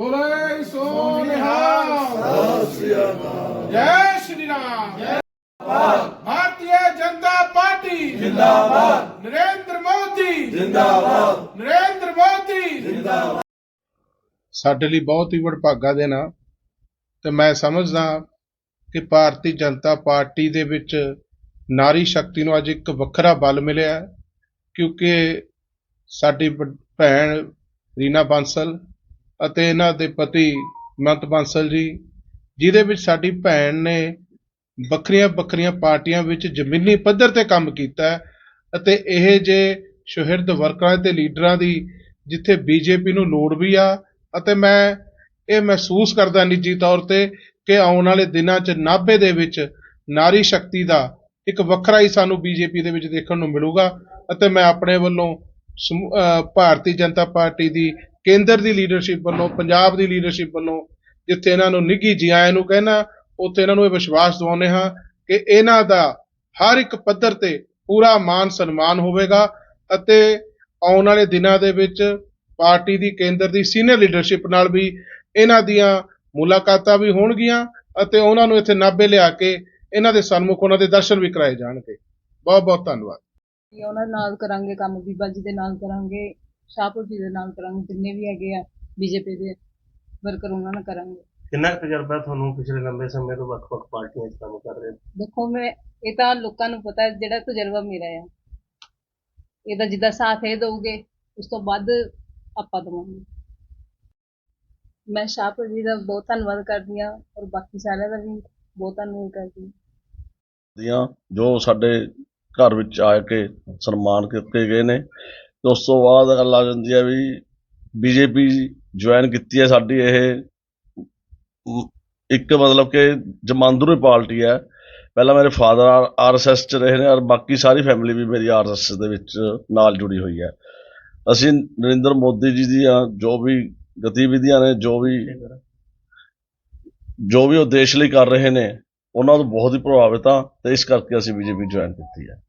ਬੋਲੇ ਸੋ ਨਿਹਾਲ ਜੈ ਸ਼੍ਰੀ ਰਾਮ। ਜੈ ਭਾਰਤੀ ਜਨਤਾ ਪਾਰਟੀ। ਜਿੰਦਾਬਾਦ। ਨਰਿੰਦਰ ਮੋਦੀ। ਜਿੰਦਾਬਾਦ। ਨਰਿੰਦਰ ਮੋਦੀ। ਸਾਡੇ ਲਈ ਬਹੁਤ ਹੀ ਵਡਭਾਗਾ ਦਿਨ ਆ ਤੇ ਮੈਂ ਸਮਝਦਾ ਕਿ ਭਾਰਤੀ ਜਨਤਾ ਪਾਰਟੀ ਦੇ ਵਿੱਚ ਨਾਰੀ ਸ਼ਕਤੀ ਨੂੰ ਅੱਜ ਇੱਕ ਵੱਖਰਾ ਬਲ ਮਿਲਿਆ ਕਿਉਂਕਿ ਸਾਡੀ ਭੈਣ ਰੀਨਾ ਬਾਂਸਲ ਅਤੇ ਇਹਨਾਂ ਦੇ ਪਤੀ ਮੰਤ ਬਾਂਸਲ ਜੀ, ਜਿਹਦੇ ਵਿੱਚ ਸਾਡੀ ਭੈਣ ਨੇ ਵੱਖਰੀਆਂ ਵੱਖਰੀਆਂ ਪਾਰਟੀਆਂ ਵਿੱਚ ਜ਼ਮੀਨੀ ਪੱਧਰ ਤੇ ਕੰਮ ਕੀਤਾ ਅਤੇ ਇਹ ਜੇ ਸ਼ਹਿਰਦ ਵਰਕਰਾਂ ਤੇ ਲੀਡਰਾਂ ਦੀ ਜਿੱਥੇ ਬੀਜੇਪੀ ਨੂੰ ਲੋੜ ਵੀ ਆ ਅਤੇ ਮੈਂ ਇਹ ਮਹਿਸੂਸ ਕਰਦਾ ਨਿੱਜੀ ਤੌਰ ਤੇ ਕਿ ਆਉਣ ਵਾਲੇ ਦਿਨਾਂ 'ਚ ਨਾਭੇ ਦੇ ਵਿੱਚ ਨਾਰੀ ਸ਼ਕਤੀ ਦਾ ਇੱਕ ਵੱਖਰਾ ਹੀ ਸਾਨੂੰ ਬੀਜੇਪੀ ਦੇ ਵਿੱਚ ਦੇਖਣ ਨੂੰ ਮਿਲੂਗਾ ਅਤੇ ਮੈਂ ਆਪਣੇ ਵੱਲੋਂ ਸਮੂ- ਭਾਰਤੀ ਜਨਤਾ ਪਾਰਟੀ ਦੀ ਕੇਂਦਰ ਦੀ ਲੀਡਰਸ਼ਿਪ ਵੱਲੋਂ, ਪੰਜਾਬ ਦੀ ਲੀਡਰਸ਼ਿਪ ਵੱਲੋਂ ਜਿੱਥੇ ਇਹਨਾਂ ਨੂੰ ਨਿੱਘੀ ਜੀ ਆਇਆਂ ਨੂੰ ਕਹਿਣਾ, ਉੱਥੇ ਇਹਨਾਂ ਨੂੰ ਇਹ ਵਿਸ਼ਵਾਸ ਦਿਵਾਉਂਦੇ ਹਾਂ ਕਿ ਇਹਨਾਂ ਦਾ ਹਰ ਇੱਕ ਪੱਧਰ ਤੇ ਪੂਰਾ ਮਾਨ ਸਨਮਾਨ ਹੋਵੇਗਾ ਅਤੇ ਆਉਣ ਵਾਲੇ ਦਿਨਾਂ ਦੇ ਵਿੱਚ ਪਾਰਟੀ ਦੀ ਕੇਂਦਰ ਦੀ ਸੀਨੀਅਰ ਲੀਡਰਸ਼ਿਪ ਨਾਲ ਵੀ ਇਹਨਾਂ ਦੀਆਂ ਮੁਲਾਕਾਤਾਂ ਵੀ ਹੋਣਗੀਆਂ ਅਤੇ ਉਹਨਾਂ ਨੂੰ ਇੱਥੇ ਨਾਭੇ ਲਿਆ ਕੇ ਇਹਨਾਂ ਦੇ ਸਨਮੁਖ ਉਹਨਾਂ ਦੇ ਦਰਸ਼ਨ ਵੀ ਕਰਾਏ ਜਾਣਗੇ। ਬਹੁਤ ਬਹੁਤ ਧੰਨਵਾਦ ਉਹਨਾਂ ਨਾਲ ਕਰਾਂਗੇ ਕੰਮ, ਬੀਬਾ ਜੀ ਦੇ ਨਾਲ ਕਰਾਂਗੇ। ਸ਼ਾਹਪੁਰ ਜੀ ਦੇ ਨਾਲ ਕਰਾਂਗੇ ਜਿੰਨੇ ਵੀ ਹੈਗੇ ਆ ਬੀਜੇਪੀ ਦੇ ਵਰਕਰ ਉਹਨਾਂ ਨਾਲ ਕਰਾਂਗੇ। ਕਿੰਨਾ ਕੁ ਤਜਰਬਾ ਤੁਹਾਨੂੰ ਪਿਛਲੇ ਲੰਬੇ ਸਮੇਂ ਤੋਂ ਵੱਖ-ਵੱਖ ਪਾਰਟੀਆਂ 'ਚ ਕੰਮ ਕਰ ਰਹੇ ਹੋ? ਦੇਖੋ ਮੈਂ ਇਹ ਤਾਂ ਲੋਕਾਂ ਨੂੰ ਪਤਾ ਹੈ ਜਿਹੜਾ ਤਜਰਬਾ ਮੇਰਾ ਆ। ਇਹਦਾ ਜਿੱਦਾਂ ਸਾਥ ਇਹ ਦਊਗੇ ਉਸ ਤੋਂ ਵੱਧ ਆਪਾਂ ਦਵਾਂਗੇ। ਮੈਂ ਸ਼ਾਹਪੁਰ ਜੀ ਦਾ ਬਹੁਤ ਧੰਨਵਾਦ ਕਰਦੀ ਹਾਂ ਔਰ ਬਾਕੀ ਸਾਰਿਆਂ ਦਾ ਵੀ ਬਹੁਤ ਧੰਨਵਾਦ ਕਰਦੀ ਹਾਂ। ਦੀਆਂ ਜੋ ਸਾਡੇ ਘਰ ਵਿੱਚ ਆ ਕੇ ਸਨਮਾਨ ਕੀਤੇ ਗਏ ਨੇ ਤੇ ਉਸ ਤੋਂ ਬਾਅਦ ਗੱਲ ਆ ਜਾਂਦੀ ਹੈ ਵੀ ਬੀਜੇਪੀ ਜੁਆਇਨ ਕੀਤੀ ਹੈ ਸਾਡੀ ਇਹ ਇੱਕ ਮਤਲਬ ਕਿ ਜਮਾਂਦਰੂ ਪਾਰਟੀ ਹੈ। ਪਹਿਲਾਂ ਮੇਰੇ ਫਾਦਰ ਆਰਐਸਐਸ ਚ ਰਹੇ ਨੇ ਔਰ ਬਾਕੀ ਸਾਰੀ ਫੈਮਿਲੀ ਵੀ ਮੇਰੀ ਆਰਐਸਐਸ ਦੇ ਵਿੱਚ ਨਾਲ ਜੁੜੀ ਹੋਈ ਹੈ। ਅਸੀਂ ਨਰਿੰਦਰ ਮੋਦੀ ਜੀ ਦੀਆਂ ਜੋ ਵੀ ਗਤੀਵਿਧੀਆਂ ਨੇ, ਜੋ ਵੀ ਜੋ ਵੀ ਉਹ ਦੇਸ਼ ਲਈ ਕਰ ਰਹੇ ਨੇ, ਉਹਨਾਂ ਤੋਂ ਬਹੁਤ ਹੀ ਪ੍ਰਭਾਵਿਤ ਹਾਂ ਤੇ ਇਸ ਕਰਕੇ ਅਸੀਂ ਬੀਜੇਪੀ ਜੁਆਇਨ ਕੀਤੀ ਹੈ।